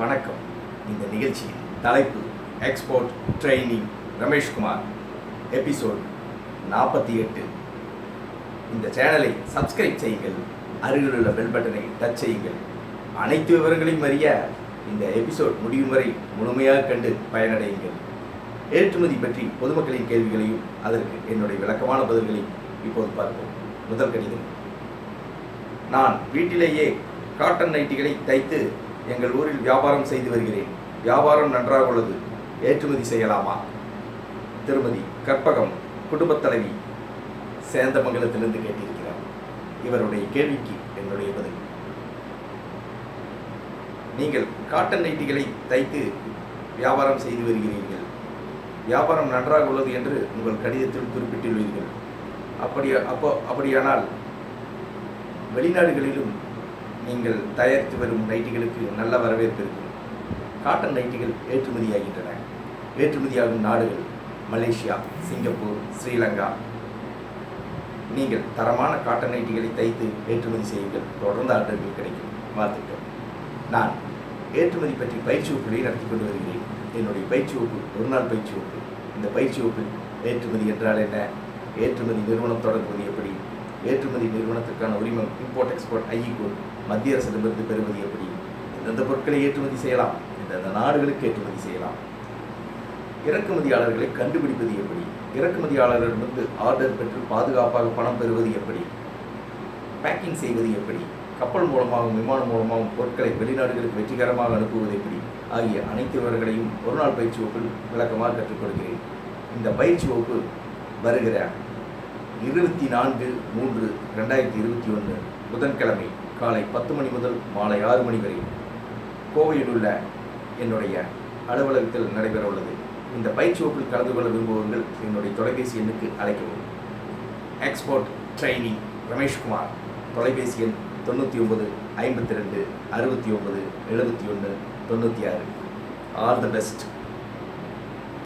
வணக்கம். இந்த நிகழ்ச்சியின் தலைப்பு எக்ஸ்போர்ட் ட்ரைனிங் ரமேஷ்குமார் எபிசோட் நாற்பத்தி எட்டு. இந்த சேனலை சப்ஸ்கிரைப் செய்யுங்கள் அருகிலுள்ள பெல் பட்டனை டச் செய்யுங்கள். அனைத்து விவரங்களையும் அறிய இந்த எபிசோட் முடியும் வரை முழுமையாக கண்டு பயனடையுங்கள். ஏற்றுமதி பற்றி பொதுமக்களின் கேள்விகளையும் அதற்கு என்னுடைய விளக்கமான பதில்களையும் இப்போது பார்ப்போம். முதல் கடிதம். நான் வீட்டிலேயே காட்டன் நைட்டிகளை தைத்து எங்கள் ஊரில் வியாபாரம் செய்து வருகிறேன். வியாபாரம் நன்றாக உள்ளது. ஏற்றுமதி செய்யலாமா? திருமதி கற்பகம் குடும்பத் தலைவி சேந்தமங்கலத்திலிருந்து கேட்டிருக்கிறார். இவருடைய கேள்விக்கு என்னுடைய பதில். நீங்கள் காட்டன் நைட்டிகளை தைத்து வியாபாரம் செய்து வருகிறீர்கள். வியாபாரம் நன்றாக உள்ளது என்று உங்கள் கடிதத்தில் குறிப்பிட்டுள்ளீர்கள். அப்படி அப்போ அப்படியானால் வெளிநாடுகளிலும் நீங்கள் தயாரித்து வரும் நைட்டிகளுக்கு நல்ல வரவேற்பு இருக்கும். காட்டன் நைட்டிகள் ஏற்றுமதியாகின்றன. ஏற்றுமதியாகும் நாடுகள் மலேசியா சிங்கப்பூர் ஸ்ரீலங்கா. நீங்கள் தரமான காட்டன் நைட்டிகளை தைத்து ஏற்றுமதி செய்யுங்கள். தொடர்ந்து ஆர்டர்கள் கிடைக்கும். வாழ்த்துக்கள். நான் ஏற்றுமதி பற்றி பயிற்சி வகுப்புகளை நடத்தி கொண்டு வருகிறேன். என்னுடைய பயிற்சி வகுப்பு ஒரு நாள் பயிற்சி வகுப்பு. இந்த பயிற்சி வகுப்பில் ஏற்றுமதி என்றால் என்ன? ஏற்றுமதி நிறுவனம் தொடங்குவது எப்படி? ஏற்றுமதி நிறுவனத்திற்கான உரிமம் இம்போர்ட் எக்ஸ்போர்ட் ஐஇ மத்திய அரசிடமிருந்து பெறுவது எப்படி? எந்தெந்த பொருட்களை ஏற்றுமதி செய்யலாம்? எந்தெந்த நாடுகளுக்கு ஏற்றுமதி செய்யலாம்? இறக்குமதியாளர்களை கண்டுபிடிப்பது எப்படி? இறக்குமதியாளர்களிடமிருந்து ஆர்டர் பெற்று பாதுகாப்பாக பணம் பெறுவது எப்படி? பேக்கிங் செய்வது எப்படி? கப்பல் மூலமாகவும் விமானம் மூலமாகவும் பொருட்களை வெளிநாடுகளுக்கு வெற்றிகரமாக அனுப்புவது எப்படி? ஆகிய அனைத்து விவரங்களையும் ஒரு நாள் பயிற்சி வகுப்பில் விளக்கமாக கற்றுக்கொள்கிறேன். இந்த பயிற்சி வகுப்பு வருகிற இருபத்தி நான்கு மூன்று ரெண்டாயிரத்தி இருபத்தி ஒன்று புதன்கிழமை காலை பத்து மணி முதல் மாலை ஆறு மணி வரை கோவையில் உள்ள என்னுடைய அலுவலகத்தில் நடைபெற உள்ளது. இந்த பயிற்சி வகுப்பில் கலந்து கொள்ள விரும்புபவர்கள் என்னுடைய தொலைபேசி எண்ணுக்கு அழைக்கவும். எக்ஸ்போர்ட் ட்ரைனி ரமேஷ்குமார் தொலைபேசி எண் தொண்ணூற்றி ஒன்பது ஐம்பத்தி ரெண்டு அறுபத்தி ஒன்பது எழுபத்தி ஒன்று தொண்ணூற்றி ஆறு. All the best